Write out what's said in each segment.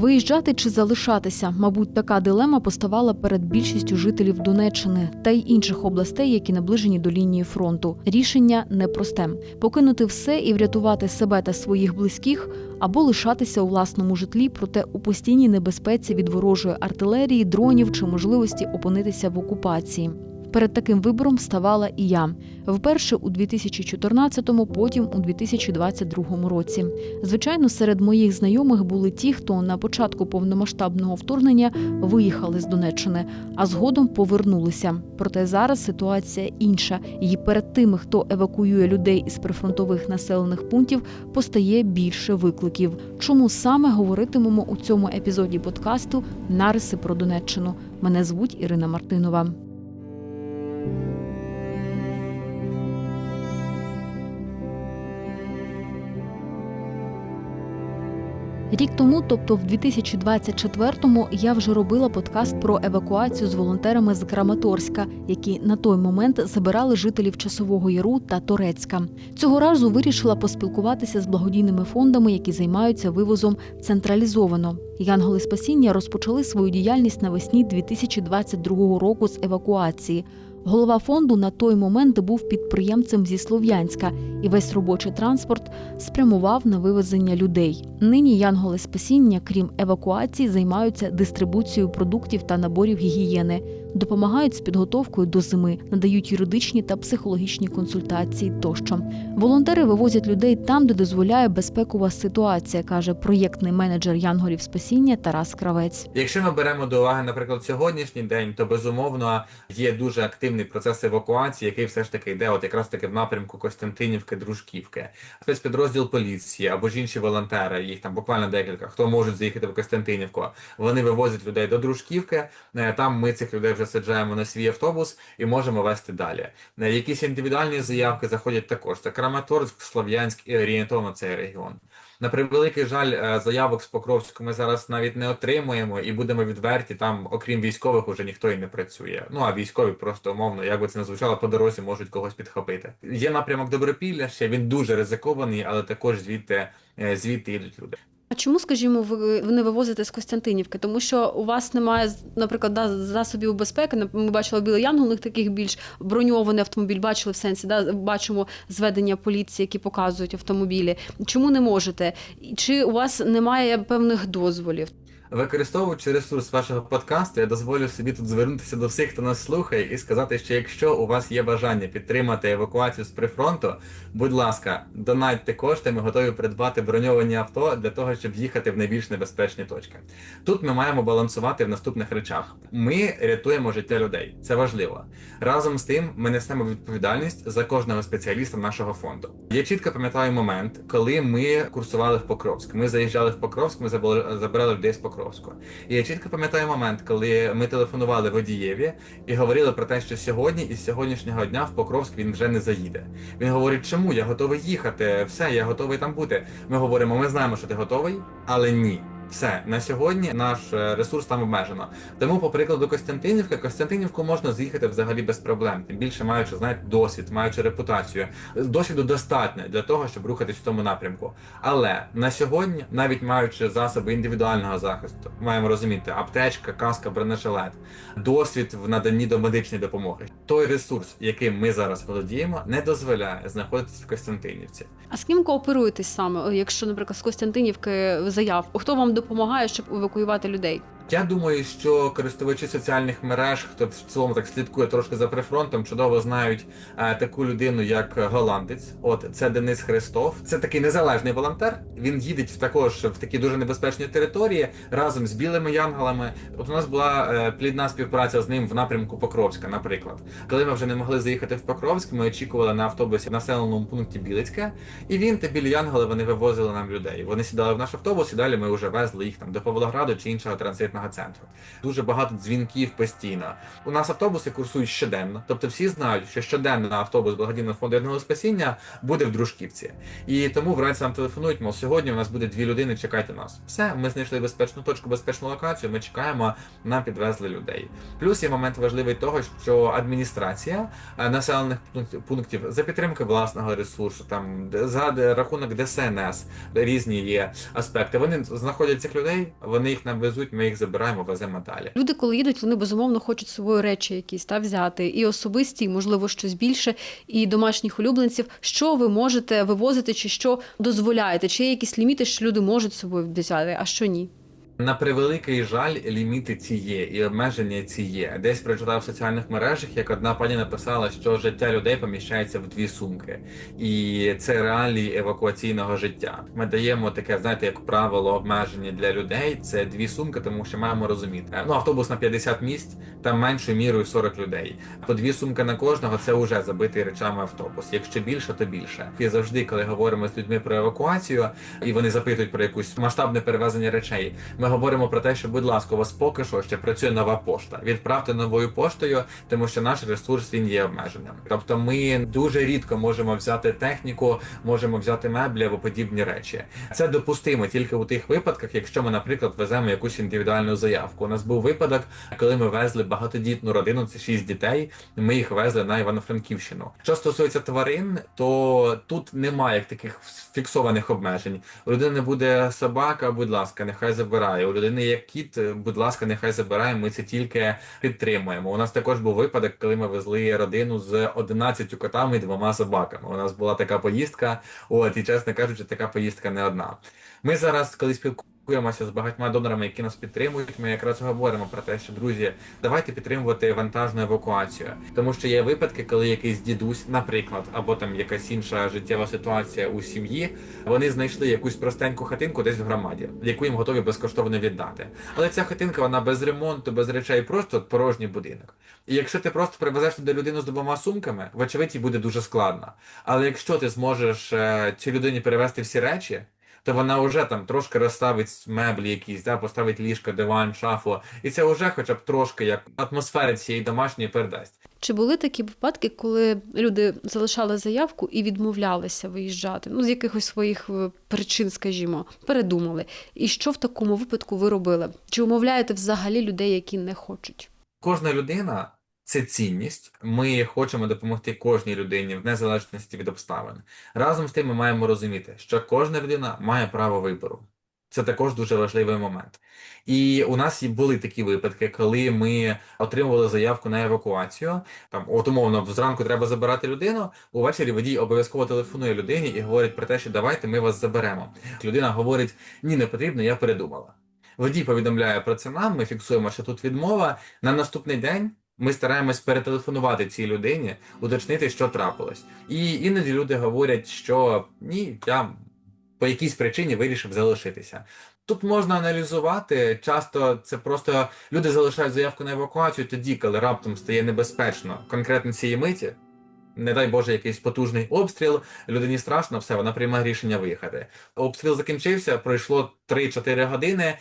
Виїжджати чи залишатися, мабуть, така дилема поставала перед більшістю жителів Донеччини та й інших областей, які наближені до лінії фронту. Рішення непросте: покинути все і врятувати себе та своїх близьких, або лишатися у власному житлі, проте у постійній небезпеці від ворожої артилерії, дронів чи можливості опинитися в окупації. Перед таким вибором ставала і я вперше у 2014-му, потім у 2022 році. Звичайно, серед моїх знайомих були ті, хто на початку повномасштабного вторгнення виїхали з Донеччини, а згодом повернулися. Проте зараз ситуація інша, і перед тими, хто евакуює людей із прифронтових населених пунктів, постає більше викликів. Чому саме говоритимемо у цьому епізоді подкасту Нариси про Донеччину? Мене звуть Ірина Мартинова. Рік тому, тобто в 2024-му, я вже робила подкаст про евакуацію з волонтерами з Краматорська, які на той момент забирали жителів Часового Яру та Торецька. Цього разу вирішила поспілкуватися з благодійними фондами, які займаються вивозом централізовано. Янголи спасіння розпочали свою діяльність навесні 2022 року з евакуації. Голова фонду на той момент був підприємцем зі Слов'янська, і весь робочий транспорт спрямував на вивезення людей. Нині янголи спасіння, крім евакуації, займаються дистрибуцією продуктів та наборів гігієни, допомагають з підготовкою до зими, надають юридичні та психологічні консультації тощо. Волонтери вивозять людей там, де дозволяє безпекова ситуація, каже проєктний менеджер Янголів спасіння Тарас Кравець. Якщо ми беремо до уваги, наприклад, сьогоднішній день, то безумовно є дуже активний процес евакуації, який все ж таки йде, от якраз таки в напрямку Костянтинівки, Дружківки, спецпідрозділ поліції або ж інші волонтери, їх там буквально декілька, хто можуть заїхати в Костянтинівку. Вони вивозять людей до Дружківки. е, Там ми цих людей вже саджаємо на свій автобус і можемо вести далі. Е, Якісь індивідуальні заявки заходять також. Це Краматорськ, Слов'янськ і орієнтовно цей регіон. На превеликий жаль, е, заявок з Покровську ми зараз навіть не отримуємо і будемо відверті. Там, окрім військових, уже ніхто і не працює. Ну а військові просто умовно, як би це не звучало, по дорозі можуть когось підхопити. Є напрямок Добропілля, ще він дуже ризикований, але також звідти е, звідти йдуть люди. А чому, скажімо, ви не вивозите з Костянтинівки? Тому що у вас немає, наприклад, да, засобів безпеки. Ми бачили білий янгол, у них таких більш броньований автомобіль. Бачили в сенсі, да, бачимо зведення поліції, які показують автомобілі. Чому не можете? Чи у вас немає певних дозволів? Використовуючи ресурс вашого подкасту, я дозволю собі тут звернутися до всіх, хто нас слухає, і сказати, що якщо у вас є бажання підтримати евакуацію з прифронту, будь ласка, донатьте кошти, ми готові придбати броньовані авто для того, щоб їхати в найбільш небезпечні точки. Тут ми маємо балансувати в наступних речах: ми рятуємо життя людей, це важливо. Разом з тим, ми несемо відповідальність за кожного спеціаліста нашого фонду. Я чітко пам'ятаю момент, коли ми курсували в Покровськ. Ми заїжджали в Покровськ, ми забрали, людей з Покровську. І я чітко пам'ятаю момент, коли ми телефонували водієві і говорили про те, що сьогодні і з сьогоднішнього дня в Покровськ він вже не заїде. Він говорить, чому я готовий їхати, все, я готовий там бути. Ми говоримо, ми знаємо, що ти готовий, але ні. Все на сьогодні наш е, ресурс там обмежено. Тому, по прикладу Костянтинівки, Костянтинівку можна з'їхати взагалі без проблем, тим більше маючи знаєте, досвід, маючи репутацію. Досвіду достатньо для того, щоб рухатись в тому напрямку. Але на сьогодні, навіть маючи засоби індивідуального захисту, маємо розуміти аптечка, каска, бронежилет, досвід в наданні до медичної допомоги. Той ресурс, яким ми зараз володіємо, не дозволяє знаходитися в Костянтинівці. А з ким кооперуєтесь саме, якщо, наприклад, з Костянтинівки заяв? Хто вам допомагає, щоб евакуювати людей? Я думаю, що користувачі соціальних мереж, хто в цілому так слідкує трошки за прифронтом, чудово знають е, таку людину, як голландець. От це Денис Христов. Це такий незалежний волонтер. Він їде також в такі дуже небезпечні території разом з білими янголами. От у нас була е, плідна співпраця з ним в напрямку Покровська, наприклад. Коли ми вже не могли заїхати в Покровськ, ми очікували на автобусі в населеному пункті Білицьке, і він та білі янголи вони вивозили нам людей. Вони сідали в наш автобус, і далі ми вже везли їх там до Павлограду чи іншого транзитного транзитного центру. Дуже багато дзвінків постійно. У нас автобуси курсують щоденно, тобто всі знають, що щоденно автобус благодійного фонду єдиного спасіння буде в дружківці. І тому вранці нам телефонують, мов сьогодні у нас буде дві людини, чекайте нас. Все, ми знайшли безпечну точку, безпечну локацію. Ми чекаємо, нам підвезли людей. Плюс є момент важливий того, що адміністрація е, населених пунктів за підтримки власного ресурсу, там за рахунок ДСНС, різні є аспекти. Вони знаходять цих людей, вони їх нам везуть, ми їх забираємо, веземо далі. Люди, коли їдуть, вони безумовно хочуть з собою речі якісь та взяти, і особисті, і можливо щось більше, і домашніх улюбленців. Що ви можете вивозити, чи що дозволяєте? Чи є якісь ліміти, що люди можуть собою взяти, а що ні? На превеликий жаль, ліміти ці є і обмеження ці є. Десь прочитав в соціальних мережах, як одна пані написала, що життя людей поміщається в дві сумки, і це реалії евакуаційного життя. Ми даємо таке, знаєте, як правило, обмеження для людей. Це дві сумки, тому що маємо розуміти. Ну, автобус на 50 місць, там меншою мірою 40 людей. По дві сумки на кожного це вже забитий речами автобус. Якщо більше, то більше. І завжди, коли говоримо з людьми про евакуацію, і вони запитують про якусь масштабне перевезення речей. Ми говоримо про те, що, будь ласка, у вас поки що ще працює нова пошта. Відправте новою поштою, тому що наш ресурс він є обмеженим. Тобто, ми дуже рідко можемо взяти техніку, можемо взяти меблі або подібні речі. Це допустимо тільки у тих випадках, якщо ми, наприклад, веземо якусь індивідуальну заявку. У нас був випадок, коли ми везли багатодітну родину, це шість дітей. Ми їх везли на Івано-Франківщину. Що стосується тварин, то тут немає таких фіксованих обмежень. У людини буде собака, будь ласка, нехай забирає. У людини є кіт, будь ласка, нехай забирає. Ми це тільки підтримуємо. У нас також був випадок, коли ми везли родину з 11 котами і двома собаками. У нас була така поїздка. От і чесно кажучи, така поїздка не одна. Ми зараз, коли спілкуємося з багатьма донорами, які нас підтримують, ми якраз говоримо про те, що друзі, давайте підтримувати вантажну евакуацію, тому що є випадки, коли якийсь дідусь, наприклад, або там якась інша життєва ситуація у сім'ї, вони знайшли якусь простеньку хатинку десь в громаді, яку їм готові безкоштовно віддати. Але ця хатинка вона без ремонту, без речей, просто порожній будинок. І якщо ти просто привезеш туди людину з двома сумками, вочевидь, їй буде дуже складно. Але якщо ти зможеш е, цій людині перевезти всі речі, то вона вже там трошки розставить меблі якісь, да, поставить ліжко, диван, шафу, і це вже хоча б трошки як атмосфери цієї домашньої передасть. Чи були такі випадки, коли люди залишали заявку і відмовлялися виїжджати? Ну, з якихось своїх е, причин, скажімо, передумали. І що в такому випадку ви робили? Чи умовляєте взагалі людей, які не хочуть? Кожна людина це цінність. Ми хочемо допомогти кожній людині в незалежності від обставин. Разом з тим ми маємо розуміти, що кожна людина має право вибору. Це також дуже важливий момент. І у нас були такі випадки, коли ми отримували заявку на евакуацію. Там, от умовно, зранку треба забирати людину. Увечері водій обов'язково телефонує людині і говорить про те, що давайте ми вас заберемо. Людина говорить: ні, не потрібно, я передумала. Водій повідомляє про це нам. Ми фіксуємо, що тут відмова. На наступний день ми стараємось перетелефонувати цій людині, уточнити, що трапилось. І іноді люди говорять, що ні, я по якійсь причині вирішив залишитися. Тут можна аналізувати. Часто це просто люди залишають заявку на евакуацію тоді, коли раптом стає небезпечно конкретно цієї миті. Не дай Боже, якийсь потужний обстріл, людині страшно, все, вона приймає рішення виїхати. Обстріл закінчився, пройшло 3-4 години,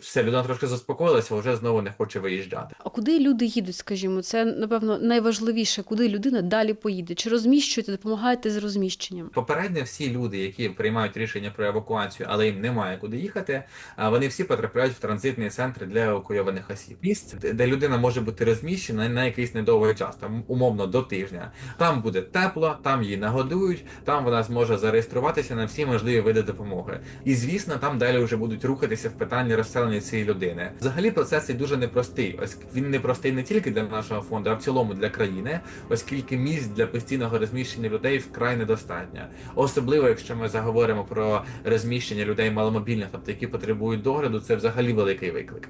все, людина трошки заспокоїлася, вже знову не хоче виїжджати. А куди люди їдуть, скажімо, це напевно найважливіше, куди людина далі поїде? Чи розміщуєте, допомагаєте з розміщенням? Попередньо всі люди, які приймають рішення про евакуацію, але їм немає куди їхати, вони всі потрапляють в транзитний центр для евакуйованих осіб. Місце, де- де людина може бути розміщена на якийсь недовгий час, там умовно до тижня. Там буде тепло, там її нагодують, там вона зможе зареєструватися на всі можливі види допомоги. І звісно, там далі вже будуть рухатися в питанні розселення цієї людини. Взагалі процес цей дуже непростий. Ось він непростий не тільки для нашого фонду, а в цілому для країни, оскільки місць для постійного розміщення людей вкрай недостатньо. Особливо, якщо ми заговоримо про розміщення людей маломобільних, тобто які потребують догляду, це взагалі великий виклик.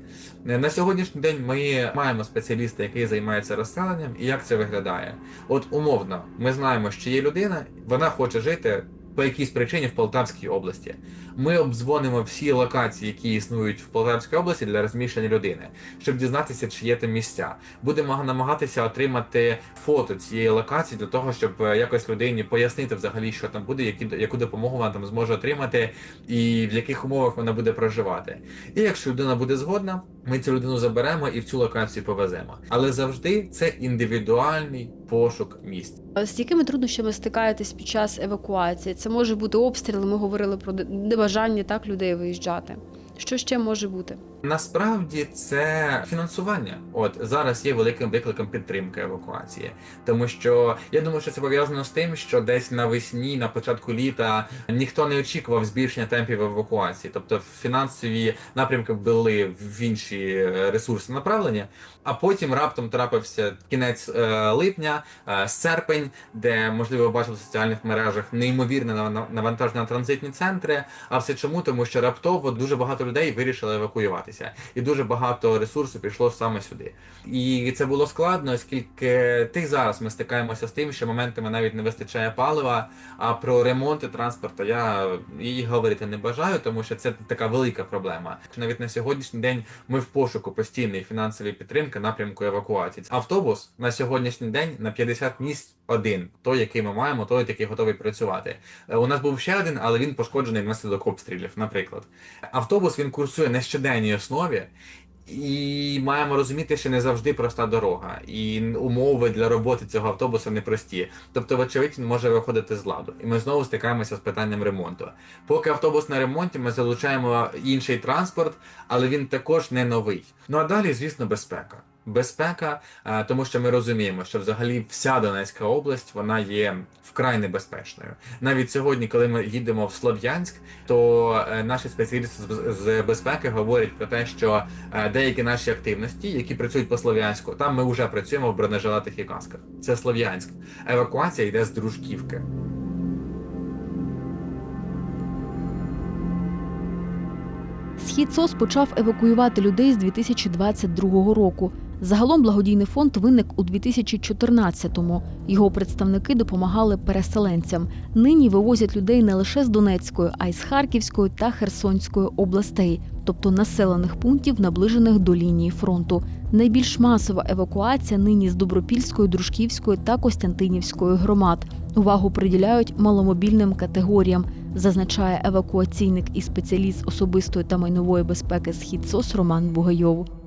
Е, На сьогоднішній день ми маємо спеціаліста, який займається розселенням, і як це виглядає. От умовно, ми знаємо, що є людина, вона хоче жити по якійсь причині в Полтавській області. Ми обдзвонимо всі локації, які існують в Полтавській області для розміщення людини, щоб дізнатися, чи є там місця. Будемо намагатися отримати фото цієї локації для того, щоб е, якось людині пояснити взагалі, що там буде, які яку допомогу вона там зможе отримати, і в яких умовах вона буде проживати. І якщо людина буде згодна, ми цю людину заберемо і в цю локацію повеземо. Але завжди це індивідуальний пошук місць. З якими труднощами стикаєтесь під час евакуації? Це може бути обстріли. Ми говорили про небажання так людей виїжджати. Що ще може бути? Насправді це фінансування. От зараз є великим викликом підтримки евакуації, тому що я думаю, що це пов'язано з тим, що десь навесні, на початку літа, ніхто не очікував збільшення темпів евакуації, тобто фінансові напрямки були в інші е, ресурси направлені. А потім раптом трапився кінець е, липня, е, серпень, де можливо бачили в соціальних мережах неймовірне нав- навантаження на транзитні центри. А все чому? Тому що раптово дуже багато людей вирішили евакуюватися, і дуже багато ресурсу пішло саме сюди. І це було складно, оскільки ти зараз ми стикаємося з тим, що моментами навіть не вистачає палива. А про ремонти транспорту я і говорити не бажаю, тому що це така велика проблема. Навіть на сьогоднішній день ми в пошуку постійної фінансової підтримки напрямку евакуації. Автобус на сьогоднішній день на 50 місць один, той, який ми маємо, той, який готовий працювати. Е, У нас був ще один, але він пошкоджений внаслідок обстрілів, наприклад. Автобус він курсує на щоденній основі. І маємо розуміти, що не завжди проста дорога, і умови для роботи цього автобуса непрості. Тобто, вочевидь, він може виходити з ладу. І ми знову стикаємося з питанням ремонту. Поки автобус на ремонті, ми залучаємо інший транспорт, але він також не новий. Ну а далі, звісно, безпека. Безпека, е, тому що ми розуміємо, що взагалі вся Донецька область вона є вкрай небезпечною. Навіть сьогодні, коли ми їдемо в Слов'янськ, то е, наші спеціалісти з- безпеки говорять про те, що е, деякі наші активності, які працюють по Слов'янську, там ми вже працюємо в бронежилетах і касках. Це Слов'янськ. Евакуація йде з Дружківки. Схід СОС почав евакуювати людей з 2022 року. Загалом благодійний фонд виник у 2014-му. Його представники допомагали переселенцям. Нині вивозять людей не лише з Донецької, а й з Харківської та Херсонської областей, тобто населених пунктів, наближених до лінії фронту. Найбільш масова евакуація нині з Добропільської, Дружківської та Костянтинівської громад. Увагу приділяють маломобільним категоріям, зазначає евакуаційник і спеціаліст особистої та майнової безпеки «Схід СОС» Роман Бугайов.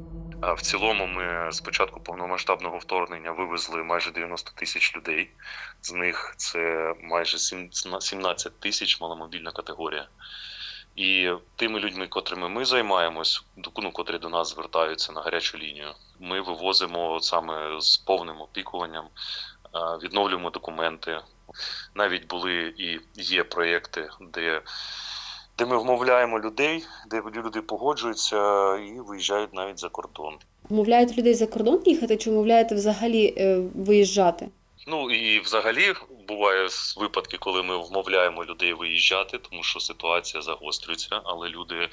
В цілому ми з початку повномасштабного вторгнення вивезли майже 90 тисяч людей. З них це майже 17 тисяч маломобільна категорія. І тими людьми, котрими ми займаємось, ну, котрі до нас звертаються на гарячу лінію, ми вивозимо саме з повним опікуванням, відновлюємо документи. Навіть були і є проєкти, де, де ми вмовляємо людей, де люди погоджуються і виїжджають навіть за кордон. Вмовляєте людей за кордон їхати, чи вмовляєте взагалі е, виїжджати? Ну і взагалі буває випадки, коли ми вмовляємо людей виїжджати, тому що ситуація загострюється, але люди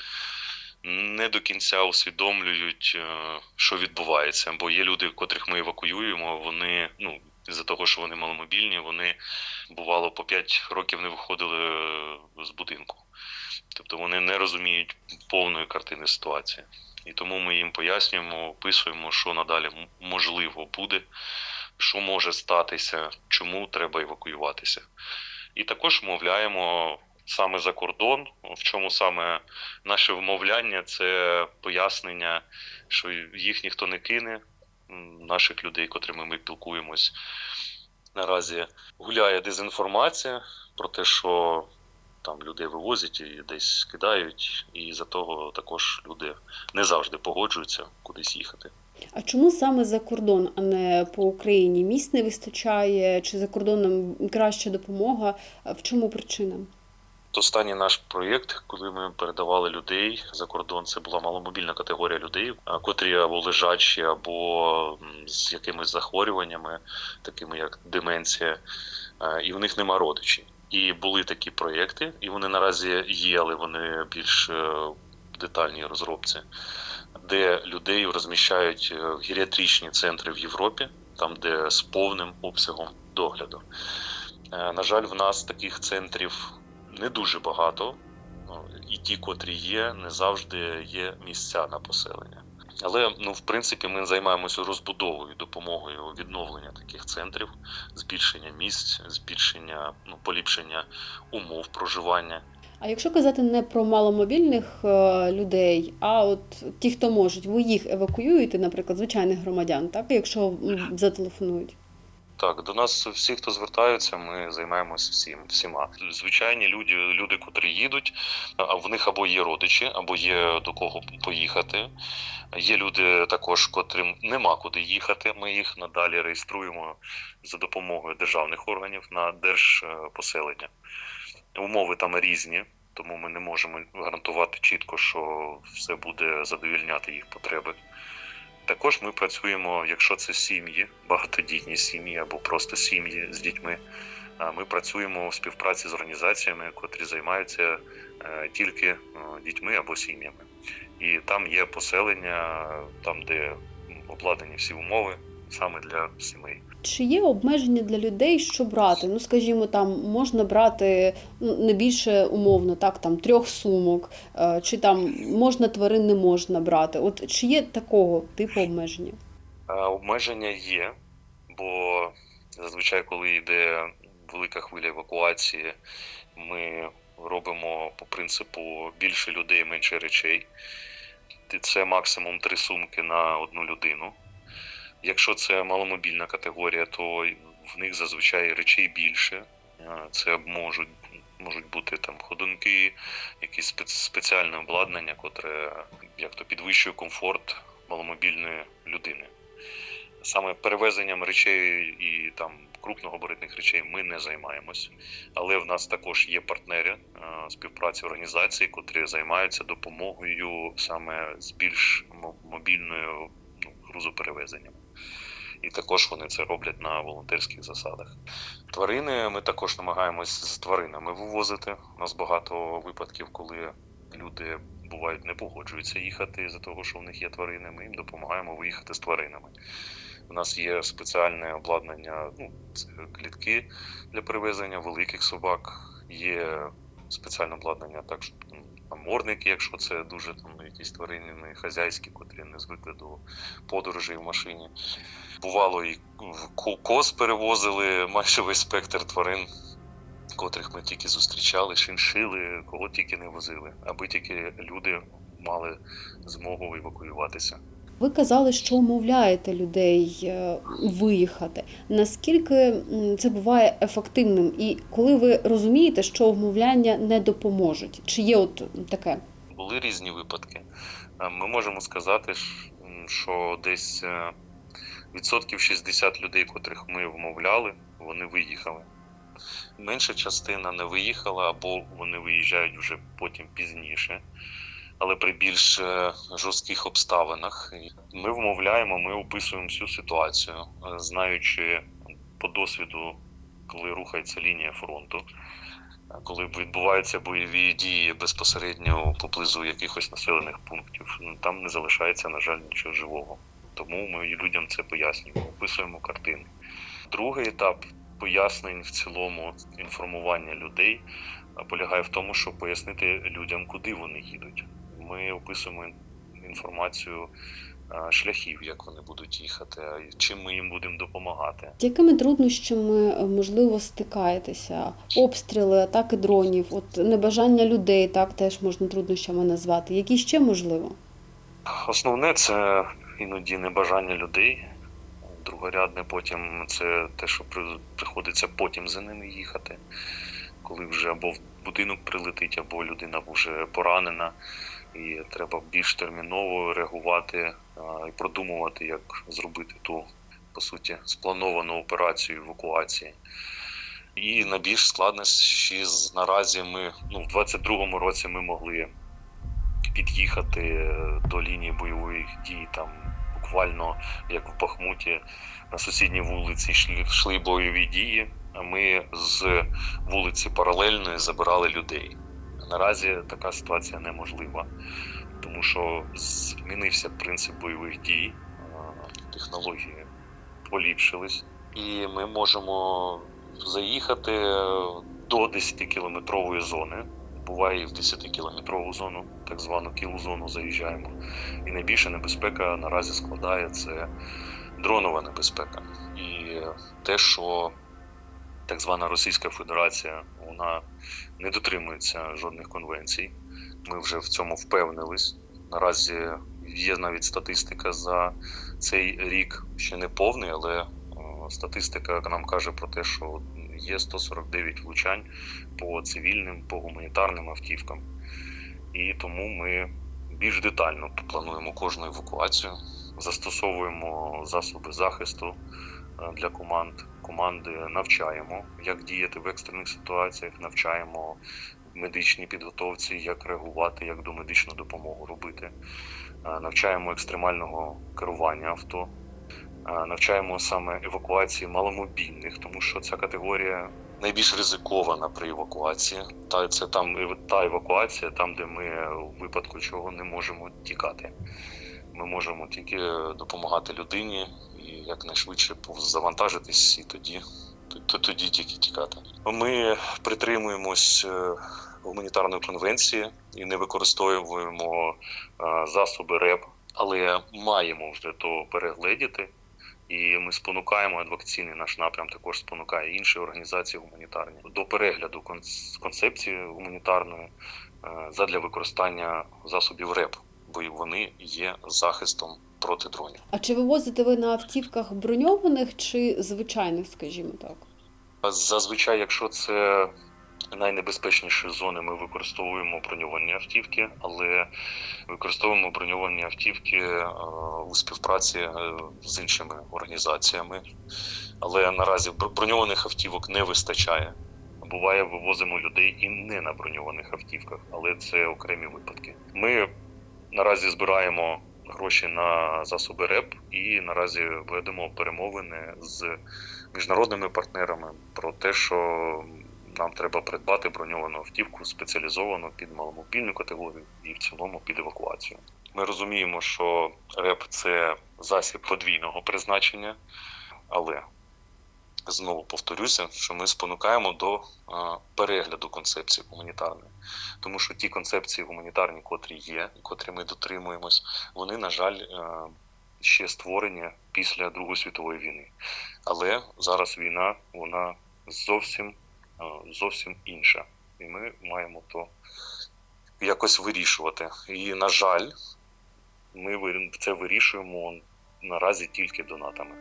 не до кінця усвідомлюють, е, що відбувається. Бо є люди, котрих ми евакуюємо, вони ну. З-за того, що вони маломобільні, вони бувало по 5 років не виходили е, з будинку. Тобто вони не розуміють повної картини ситуації. І тому ми їм пояснюємо, описуємо, що надалі можливо буде, що може статися, чому треба евакуюватися. І також вмовляємо саме за кордон, в чому саме наше вмовляння це пояснення, що їх ніхто не кине, наших людей, котрими ми спілкуємось. Наразі гуляє дезінформація про те, що людей вивозять і десь кидають, і за того також люди не завжди погоджуються кудись їхати. А чому саме за кордон, а не по Україні? Місць не вистачає, чи за кордоном краща допомога? В чому причина? Останній наш проєкт, коли ми передавали людей за кордон, це була маломобільна категорія людей, котрі або лежачі, або з якимись захворюваннями, такими як деменція, і в них нема родичів. І були такі проєкти, і вони наразі є, але вони більш е, в детальній розробці, де людей розміщають е, в геріатричні центри в Європі, там де з повним обсягом догляду. Е, На жаль, в нас таких центрів не дуже багато, ну, і ті, котрі є, не завжди є місця на поселення. Але ну, в принципі, ми займаємося розбудовою, допомогою відновлення таких центрів, збільшення місць, збільшення ну, поліпшення умов проживання. А якщо казати не про маломобільних е, людей, а от ті, хто можуть, ви їх евакуюєте, наприклад, звичайних громадян, так якщо зателефонують. Так, до нас всі, хто звертаються, ми займаємося всім всіма. Звичайні люди, люди, котрі їдуть, а в них або є родичі, або є до кого поїхати. Є люди також, котрим нема куди їхати. Ми їх надалі реєструємо за допомогою державних органів на держпоселення. Умови там різні, тому ми не можемо гарантувати чітко, що все буде задовільняти їх потреби. Також ми працюємо, якщо це сім'ї, багатодітні сім'ї або просто сім'ї з дітьми. Ми працюємо у співпраці з організаціями, котрі займаються е, тільки е, дітьми або сім'ями. І там є поселення, там, де обладнані всі умови саме для сімей. Чи є обмеження для людей, що брати? Ну, скажімо, там можна брати ну, не більше умовно, так, там трьох сумок, е, чи там можна тварин не можна брати. От чи є такого типу обмеження? Е, Обмеження є, бо зазвичай, коли йде велика хвиля евакуації, ми робимо по принципу більше людей, менше речей. Це максимум три сумки на одну людину. Якщо це маломобільна категорія, то в них зазвичай речей більше. Це можуть, можуть бути там ходунки, якісь спеціальне обладнання, котре як то підвищує комфорт маломобільної людини. Саме перевезенням речей і там крупногабаритних речей ми не займаємось, але в нас також є партнери співпраці організацій, котрі займаються допомогою саме з більш мобільною ну, грузоперевезенням. І також вони це роблять на волонтерських засадах. Тварини ми також намагаємось з тваринами вивозити. У нас багато випадків, коли люди бувають не погоджуються їхати з-за того, що в них є тварини. Ми їм допомагаємо виїхати з тваринами. У нас є спеціальне обладнання, ну, це клітки для перевезення великих собак, є спеціальне обладнання, так що ну, там морники, якщо це дуже там якісь тварини хазяйські, котрі не звикли до подорожей в машині. Бувало, і в ко- коз перевозили майже весь спектр тварин, котрих ми тільки зустрічали, шиншили, кого тільки не возили, аби тільки люди мали змогу евакуюватися. Ви казали, що умовляєте людей е, виїхати. Наскільки це буває ефективним? І коли ви розумієте, що вмовляння не допоможуть? Чи є от таке? Були різні випадки. Е, Ми можемо сказати, що десь е, відсотків 60 людей, котрих ми вмовляли, вони виїхали. Менша частина не виїхала, або вони виїжджають вже потім пізніше, але при більш е, жорстких обставинах. Ми вмовляємо, ми описуємо всю ситуацію, е, знаючи по досвіду, коли рухається лінія фронту коли відбуваються бойові дії безпосередньо поблизу якихось населених пунктів, ну, там не залишається, на жаль, нічого живого. Тому ми людям це пояснюємо, описуємо картини. Другий етап пояснень в цілому інформування людей полягає в тому, щоб пояснити людям, куди вони їдуть. Ми описуємо інформацію шляхів, як вони будуть їхати, чим ми їм будемо допомагати. З якими труднощами е, можливо стикаєтеся? Обстріли, атаки дронів, от небажання людей, так теж можна труднощами назвати. Які ще можливо? Основне це іноді небажання людей. Другорядне потім це те, що приходиться потім за ними їхати, коли вже або в будинок прилетить, або людина вже поранена, і треба більш терміново реагувати і продумувати, як зробити ту, по суті, сплановану операцію евакуації. І на більш складнощі наразі ми ну, в 22-му році ми могли під'їхати е, до лінії бойових дій там буквально як в Бахмуті на сусідній вулиці йшли бойові дії. А ми з вулиці паралельної забирали людей. Наразі така ситуація неможлива, тому що змінився принцип бойових дій, технології поліпшились, і ми можемо заїхати до 10-кілометрової зони. Буває і в 10-кілометрову зону, так звану кілу зону заїжджаємо. І найбільша небезпека наразі складає це дронова небезпека. І те, що так звана Російська Федерація вона не дотримується жодних конвенцій. Ми вже в цьому впевнились. Наразі є навіть статистика за цей рік ще не повний, але е, статистика нам каже про те, що є 149 влучань по цивільним, по гуманітарним автівкам. І тому ми більш детально плануємо кожну евакуацію, застосовуємо засоби захисту для команд. Команди навчаємо, як діяти в екстрених ситуаціях, навчаємо медичній підготовці, як реагувати, як домедичну допомогу робити. Е, Навчаємо екстремального керування авто, Е, навчаємо саме евакуації маломобільних, тому що ця категорія найбільш ризикована при евакуації. Та це там е, та евакуація, там, де ми е, у випадку чого не можемо тікати. Ми можемо тільки допомагати людині якнайшвидше завантажитись, і тоді, тоді тільки тікати. Ми притримуємось е, гуманітарної конвенції і не використовуємо е, засоби РЕП, але маємо вже то перегледіти. І ми спонукаємо адвокаційний наш напрям, також спонукає інші організації гуманітарні до перегляду конц- концепції гуманітарної е, задля використання засобів РЕП, бо вони є захистом проти дронів. А чи вивозите ви на автівках броньованих чи звичайних, скажімо так? Зазвичай, якщо це найнебезпечніші зони, ми використовуємо броньовані автівки, але використовуємо броньовані автівки е, у співпраці е, з іншими організаціями. Але наразі броньованих автівок не вистачає. Буває, вивозимо людей і не на броньованих автівках, але це окремі випадки. Ми наразі збираємо гроші на засоби РЕП і наразі ведемо перемовини з міжнародними партнерами про те, що нам треба придбати броньовану автівку спеціалізовану під маломобільну категорію і в цілому під евакуацію. Ми розуміємо, що РЕП це засіб подвійного призначення, але знову повторюся, що ми спонукаємо до перегляду концепції гуманітарної, тому що ті концепції гуманітарні, котрі є, котрі ми дотримуємось, вони, на жаль, ще створені після Другої світової війни. Але зараз війна вона зовсім зовсім інша, і ми маємо то якось вирішувати. І на жаль, ми це вирішуємо наразі тільки донатами.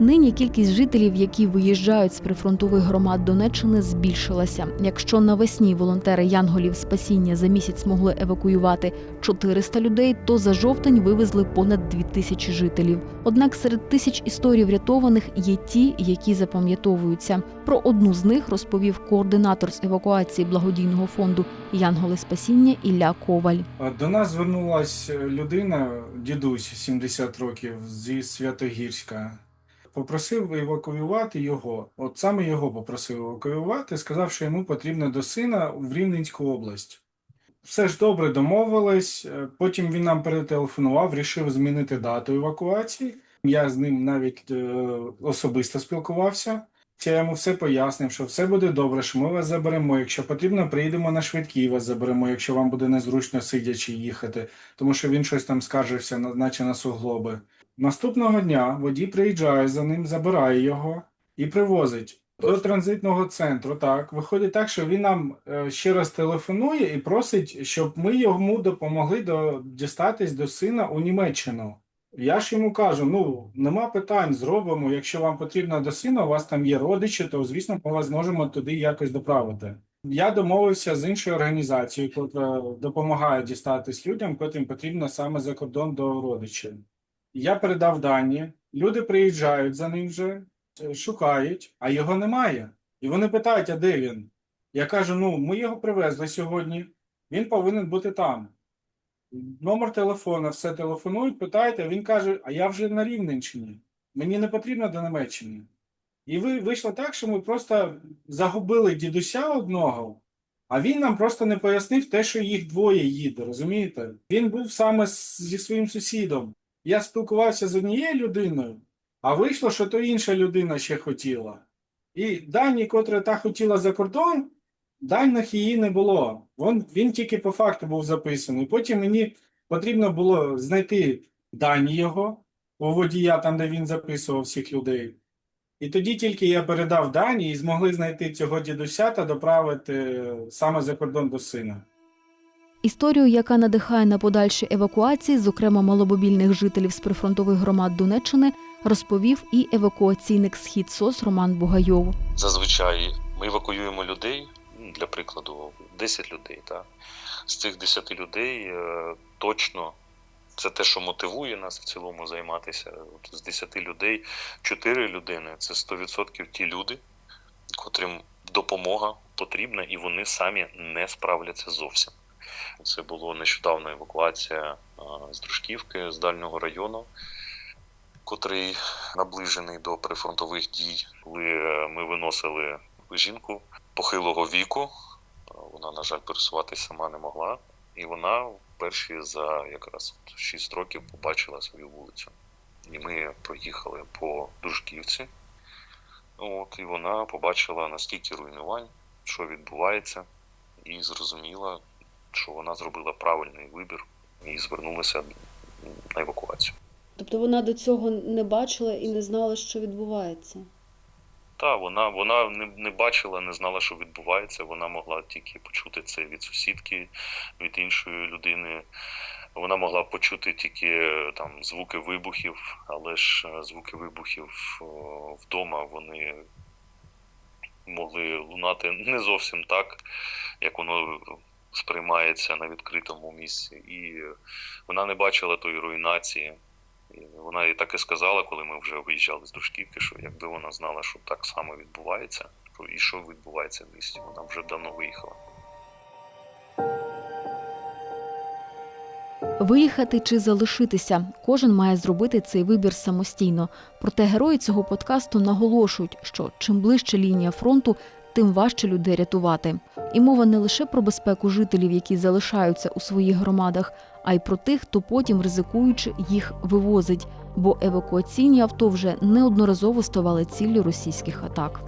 Нині кількість жителів, які виїжджають з прифронтових громад Донеччини, збільшилася. Якщо навесні волонтери Янголів спасіння за місяць змогли евакуювати 400 людей, то за жовтень вивезли понад 2000 жителів. Однак серед тисяч історій врятованих є ті, які запам'ятовуються. Про одну з них розповів координатор з евакуації благодійного фонду Янголи спасіння Ілля Коваль. До нас звернулась людина, дідусь 70 років зі Святогірська. Попросив евакуювати його. От саме його попросив евакуювати, сказав, що йому потрібно до сина в Рівненську область. Все ж добре домовились. е, Потім він нам перетелефонував, рішив змінити дату евакуації. Я з ним навіть е, особисто спілкувався. Я йому все пояснив, що все буде добре, що ми вас заберемо. Якщо потрібно, приїдемо на швидкій вас заберемо, якщо вам буде незручно сидячи їхати, тому що він щось там скаржився, наче на суглоби. Наступного дня водій приїжджає за ним, забирає його і привозить до транзитного центру. Так, виходить так, що він нам е, ще раз телефонує і просить, щоб ми йому допомогли до, дістатись до сина у Німеччину. Я ж йому кажу: ну нема питань, зробимо. Якщо вам потрібно до сина, у вас там є родичі, то звісно, ми вас зможемо туди якось доправити. Я домовився з іншою організацією, яка допомагає дістатись людям, котрим потрібно саме за кордон до родичів. Я передав дані, люди приїжджають за ним вже, е, шукають, а його немає. І вони питають, а де він? Я кажу: ну, ми його привезли сьогодні, він повинен бути там. Номер телефона, все телефонують, питають, а він каже: А я вже на Рівненщині. Мені не потрібно до Німеччини. І ви вийшло так, що ми просто загубили дідуся одного, а він нам просто не пояснив те, що їх двоє їде, розумієте? Він був саме зі своїм сусідом. Я спілкувався з однією людиною, а вийшло, що то інша людина ще хотіла. І Дані, котра та хотіла за кордон, даних її не було. Він, він тільки по факту був записаний. Потім мені потрібно було знайти дані його у водія, там, де він записував всіх людей. І тоді тільки я передав дані і змогли знайти цього дідуся та доправити саме за кордон до сина. Історію, яка надихає на подальші евакуації, зокрема малобобільних жителів з прифронтових громад Донеччини, розповів і евакуаційник схід СОС Роман Бугайов. Зазвичай ми евакуюємо людей, ну, для прикладу, 10 людей. Так? З цих 10 людей е, точно це те, що мотивує нас в цілому займатися. От з 10 людей 4 людини це 100% ті люди, котрим допомога потрібна, і вони самі не справляться зовсім. Це було нещодавно евакуація е, з Дружківки, з дальнього району, котрий наближений до прифронтових дій, коли е, ми виносили жінку похилого віку. Е, Вона, на жаль, пересуватися сама не могла, і вона вперше за якраз 6 років побачила свою вулицю. І ми проїхали по Дружківці. От, і вона побачила наскільки руйнувань, що відбувається, і зрозуміла, що вона зробила правильний вибір і звернулася на евакуацію. Тобто вона до цього не бачила і не знала, що відбувається. Та вона, вона не, не бачила, не знала, що відбувається. Вона могла тільки почути це від сусідки, від іншої людини. Вона могла почути тільки там звуки вибухів, але ж е, звуки вибухів вдома вони могли лунати не зовсім так, як воно сприймається на відкритому місці. І вона не бачила тої руйнації. І вона і так і сказала, коли ми вже виїжджали з Дружківки, що якби вона знала, що так само відбувається, то і що відбувається в місті, вона вже давно виїхала. Виїхати чи залишитися кожен має зробити цей вибір самостійно. Проте герої цього подкасту наголошують, що чим ближче лінія фронту, тим важче людей рятувати. І мова не лише про безпеку жителів, які залишаються у своїх громадах, а й про тих, хто потім ризикуючи їх вивозить. Бо евакуаційні авто вже неодноразово ставали ціллю російських атак.